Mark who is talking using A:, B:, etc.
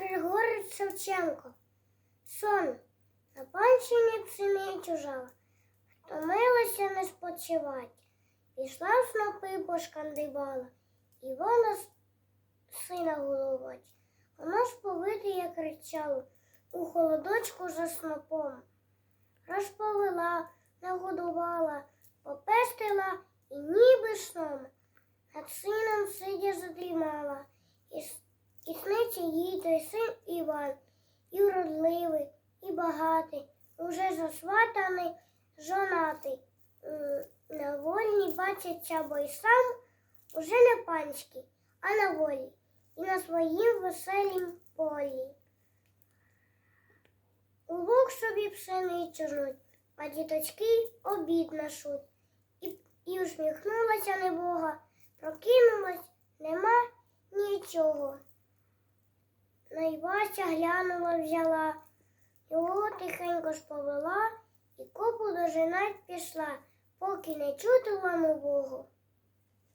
A: Григорич Шевченко. Сон на панщині пшеницю жала, втомилася не спочивать. Пішла в снопи пошкандибала, Івана с- сина голубать. Воно ж повидіє кричало у холодочку за снопом. Розповела, нагодувала, попестила і ніби сном. Над сином сидя задрімала, і, с- і сниться їй той син Іван, і вродливий, і багатий, уже засватаний, жонатий. На вольні бачиться, бо й сам уже не панський, а на волі, і на своїм веселім полі. У лук собі пшеницю жнуть, а діточки обід нашуть. І, і усміхнулася небога, прокинулась, нема нічого. Найвася глянула, взяла, його тихенько ж повела і копу дожинать пішла, поки не чути ламу Богу.